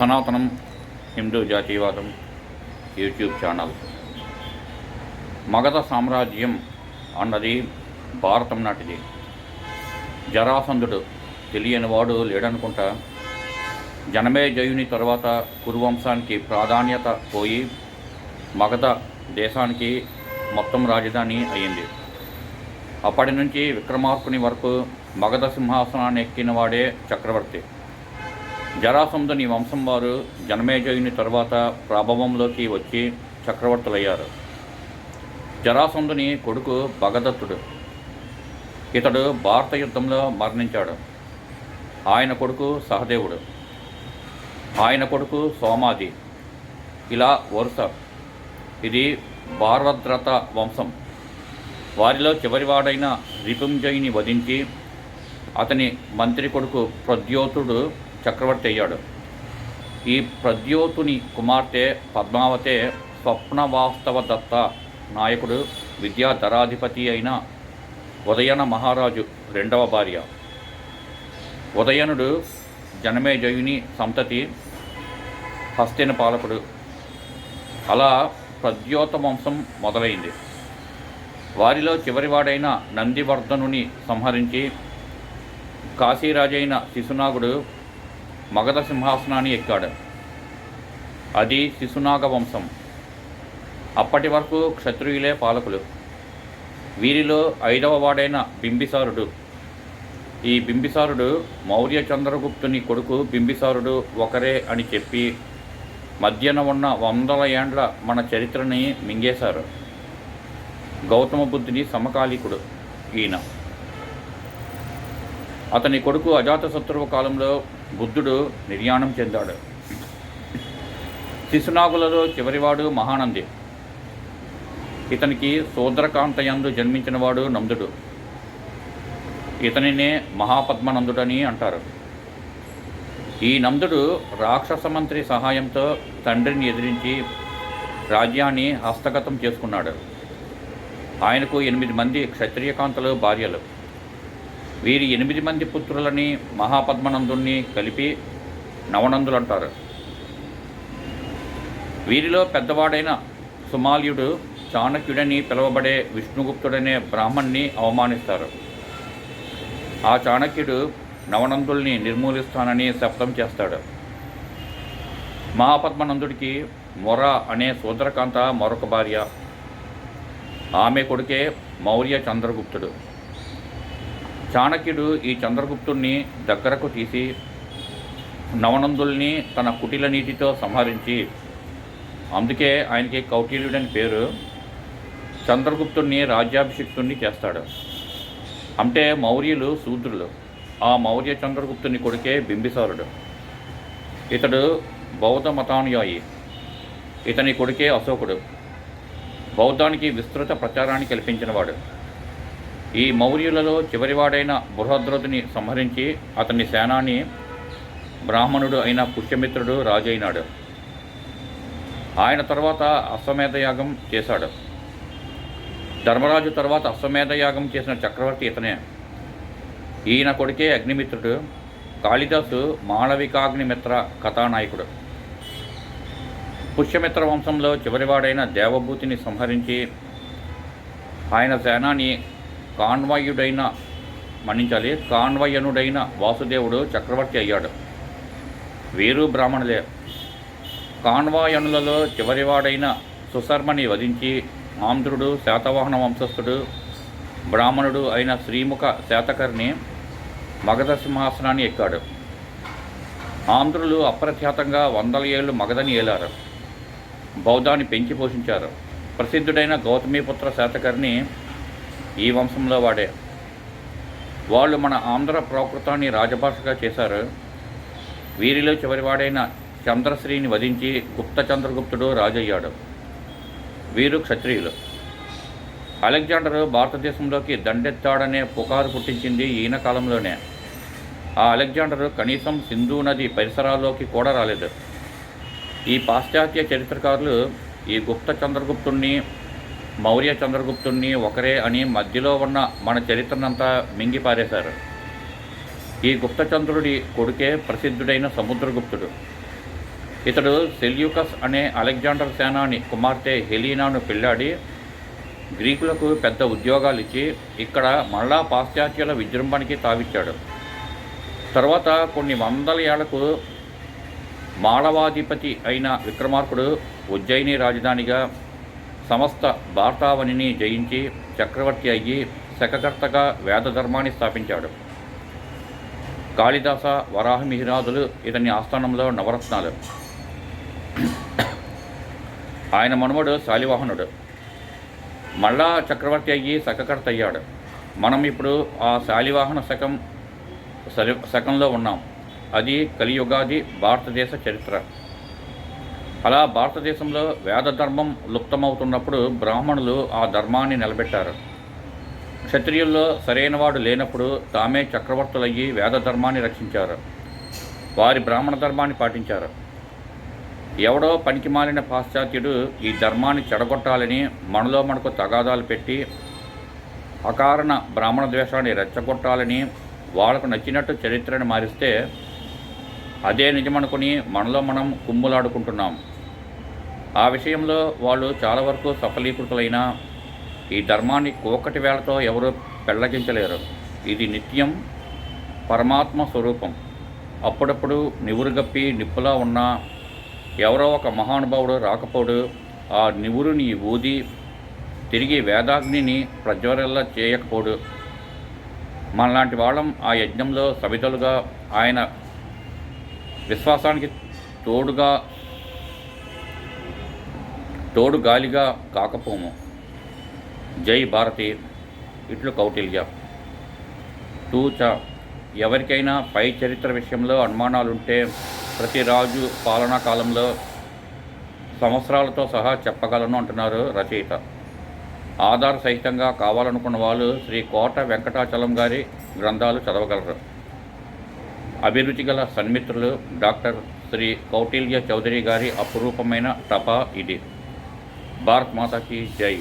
సనాతనం హిందూ జాతీయవాదం YouTube channel. Magadha సామ్రాజ్యం అన్నది భారతం నాటిది. జరాసంధుడు తెలియనివాడు లేడనుకుంటా జనమే జయుని తర్వాత కురువంశానికి ప్రాధాన్యత పోయి మగధ దేశానికి మొత్తం రాజధాని అయ్యింది అప్పటి నుంచి విక్రమార్కుని వరకు మగధ సింహాసనాన్ని ఎక్కిన వాడే చక్రవర్తి. జరాసంధుని వంశం వారు జనమేజయుని తర్వాత ప్రభావంలోకి వచ్చి చక్రవర్తులయ్యారు. జరాసంధుని కొడుకు భగదత్తుడు. ఇతడు భారత యుద్ధంలో మరణించాడు. ఆయన కొడుకు సహదేవుడు. ఆయన కొడుకు సోమాది ఇలా వరుస. ఇది భారద్రత వంశం. వారిలో చివరివాడైన రిపుంజయుని వధించి అతని మంత్రి కొడుకు ప్రద్యోతుడు చక్రవర్తి అయ్యాడు. ఈ ప్రద్యోతుని కుమార్తె పద్మావతే స్వప్నవాస్తవ దత్త నాయకుడు విద్యాధరాధిపతి అయిన ఉదయన మహారాజు రెండవ భార్య. ఉదయనుడు జనమేజయుని సంతతి హస్తిన పాలకుడు. అలా ప్రద్యోత వంశం మొదలైంది. వారిలో చివరివాడైన నందివర్ధనుని సంహరించి కాశీరాజైన శిశునాగుడు మగధ సింహాసనాన్ని ఎక్కాడు. అది శిశునాగ వంశం. అప్పటి వరకు క్షత్రియులే పాలకులు. వీరిలో ఐదవ వాడైన బింబిసారుడు. ఈ బింబిసారుడు మౌర్య చంద్రగుప్తుని కొడుకు బింబిసారుడు ఒకరే అని చెప్పి మధ్యన ఉన్న వందల ఏండ్ల మన చరిత్రని మింగేశారు. గౌతమ బుద్ధుని సమకాలీకుడు ఈయన. అతని కొడుకు అజాతశత్రువు కాలంలో బుద్ధుడు నిర్యాణం చెందాడు. శిశునాగులలో చివరివాడు మహానంది. ఇతనికి శూద్రకాంతయందు జన్మించినవాడు నందుడు. ఇతనినే మహాపద్మనందుడని అంటారు. ఈ నందుడు రాక్షస మంత్రి సహాయంతో తండ్రిని ఎదిరించి రాజ్యాన్ని హస్తగతం చేసుకున్నాడు. ఆయనకు ఎనిమిది మంది క్షత్రియకాంతలు భార్యలు. వీరి ఎనిమిది మంది పుత్రులని మహాపద్మనందుణ్ణి కలిపి నవనందులు అంటారు. వీరిలో పెద్దవాడైన సుమాల్యుడు చాణక్యుడని పిలువబడే విష్ణుగుప్తుడనే బ్రాహ్మణ్ణి అవమానిస్తారు. ఆ చాణక్యుడు నవనందుల్ని నిర్మూలిస్తానని శపథం చేస్తాడు. మహాపద్మనందుడికి మొర అనే శూద్రకాంత మరొక భార్య. ఆమె కొడుకే మౌర్య చంద్రగుప్తుడు. చాణక్యుడు ఈ చంద్రగుప్తుణ్ణి దగ్గరకు తీసి నవనందుల్ని తన కుటిల నీటితో సంహరించి అందుకే ఆయనకి కౌటిల్యుడని పేరు చంద్రగుప్తుణ్ణి రాజ్యాభిషిక్తుణ్ణి చేస్తాడు. అంటే మౌర్యులు శూద్రులు. ఆ మౌర్య చంద్రగుప్తుని కొడుకే బింబిసారుడు. ఇతడు బౌద్ధ మతానుయాయి ఇతని కొడుకే అశోకుడు. బౌద్ధానికి విస్తృత ప్రచారాన్ని కల్పించినవాడు. ఈ మౌర్యులలో చివరివాడైన బృహద్రథుని సంహరించి అతని సేనాని బ్రాహ్మణుడు అయిన పుష్యమిత్రుడు రాజైనాడు. ఆయన తర్వాత అశ్వమేధ యాగం చేశాడు. ధర్మరాజు తర్వాత అశ్వమేధ యాగం చేసిన చక్రవర్తి ఇతనే. ఈయన కొడుకే అగ్నిమిత్రుడు కాళిదాసు మాళవికాగ్నిమిత్ర కథానాయకుడు. పుష్యమిత్ర వంశంలో చివరివాడైన దేవభూతిని సంహరించి ఆయన సేనాని కాన్వయుడైన మన్నించాలి. కాన్వయనుడైన వాసుదేవుడు చక్రవర్తి అయ్యాడు. వీరు బ్రాహ్మణులే. కాన్వాయనులలో చివరివాడైన సుశర్మని వధించి ఆంధ్రుడు శాతవాహన వంశస్థుడు బ్రాహ్మణుడు అయిన శ్రీముఖ శాతకర్ణి మగధ సింహాసనాన్ని ఎక్కాడు. ఆంధ్రులు అప్రఖ్యాతంగా వందల ఏళ్ళు మగధని ఏలారు. బౌద్ధాన్ని పెంచి పోషించారు. ప్రసిద్ధుడైన గౌతమీపుత్ర శాతకర్ణి ఈ వంశంలో వాడే. వాళ్ళు మన ఆంధ్ర ప్రాకృతాన్ని రాజభాషగా చేశారు. వీరిలో చివరివాడైన చంద్రశ్రీని వధించి గుప్త చంద్రగుప్తుడు రాజయ్యాడు. వీరు క్షత్రియులు. అలెగ్జాండర్ భారతదేశంలోకి దండెత్తాడనే పుకారు పుట్టించింది ఈయన కాలంలోనే. ఆ అలెగ్జాండర్ కనీసం సింధు నది పరిసరాల్లోకి కూడా రాలేదు. ఈ పాశ్చాత్య చరిత్రకారులు ఈ గుప్త చంద్రగుప్తుణ్ణి మౌర్య చంద్రగుప్తుణ్ణి ఒకరే అని మధ్యలో ఉన్న మన చరిత్రనంతా మింగిపారేశారు. ఈ గుప్తచంద్రుడి కొడుకే ప్రసిద్ధుడైన సముద్రగుప్తుడు. ఇతడు సెల్యూకస్ అనే అలెగ్జాండర్ సేనాని కుమార్తె హెలీనాను పెళ్ళాడి గ్రీకులకు పెద్ద ఉద్యోగాలు ఇచ్చి ఇక్కడ మళ్ళా పాశ్చాత్యుల విజృంభణకి తావిచ్చాడు. తర్వాత కొన్ని వందల ఏళ్ళకు మాళవాధిపతి అయిన విక్రమార్కుడు ఉజ్జయిని రాజధానిగా సమస్త భారతావనిని జయించి చక్రవర్తి అయ్యి శకకర్తగా వేదధర్మాన్ని స్థాపించాడు. కాళిదాస వరాహమిహిరాజులు ఇతని ఆస్థానంలో నవరత్నాలు. ఆయన మనుమడు శాలివాహనుడు. మళ్ళా చక్రవర్తి అయ్యి శకకర్త అయ్యాడు. మనం ఇప్పుడు ఆ శాలివాహన శకం శకంలో ఉన్నాం. అది కలియుగాది భారతదేశ చరిత్ర. అలా భారతదేశంలో వేద ధర్మం లుప్తమవుతున్నప్పుడు బ్రాహ్మణులు ఆ ధర్మాన్ని నిలబెట్టారు. క్షత్రియుల్లో సరైనవాడు లేనప్పుడు తామే చక్రవర్తులయ్యి వేద ధర్మాన్ని రక్షించారు. వారి బ్రాహ్మణ ధర్మాన్ని పాటించారు. ఎవడో పనికి మాలిన పాశ్చాత్యుడు ఈ ధర్మాన్ని చెడగొట్టాలని మనలో మనకు తగాదాలు పెట్టి అకారణ బ్రాహ్మణ ద్వేషాన్ని రెచ్చగొట్టాలని వాళ్ళకు నచ్చినట్టు చరిత్రను మారిస్తే అదే నిజమనుకుని మనలో మనం కుమ్ములాడుకుంటున్నాం. ఆ విషయంలో వాళ్ళు చాలా వరకు సఫలీకృతులైన ఈ ధర్మాన్ని కోకటి వేళతో ఎవరు పెళ్ళగించలేరు. ఇది నిత్యం పరమాత్మ స్వరూపం. అప్పుడప్పుడు నివురుగప్పి నిప్పులా ఉన్న ఎవరో ఒక మహానుభావుడు రాకపోడు ఆ నివురుని ఊది తిరిగి వేదాగ్నిని ప్రజ్వరల్లా చేయకపోడు. మనలాంటి వాళ్ళం ఆ యజ్ఞంలో సవితలుగా ఆయన విశ్వాసానికి తోడుగా తోడు గాలిగా కాకపోము. జై భారతి. ఇట్లు కౌటిల్య. తూచ ఎవరికైనా పై చరిత్ర విషయంలో అనుమానాలుంటే ప్రతి రాజు పాలనా కాలంలో సంవత్సరాలతో సహా చెప్పగలను అంటున్నారు రచయిత. ఆధార సహితంగా కావాలనుకున్న వాళ్ళు శ్రీ కోట వెంకటాచలం గారి గ్రంథాలు చదవగలరు. అభిరుచి గల సన్మిత్రులు డాక్టర్ శ్రీ కౌటిల్య చౌదరి గారి అపురూపమైన తప ఇది. భారత్ మాతాకి జై.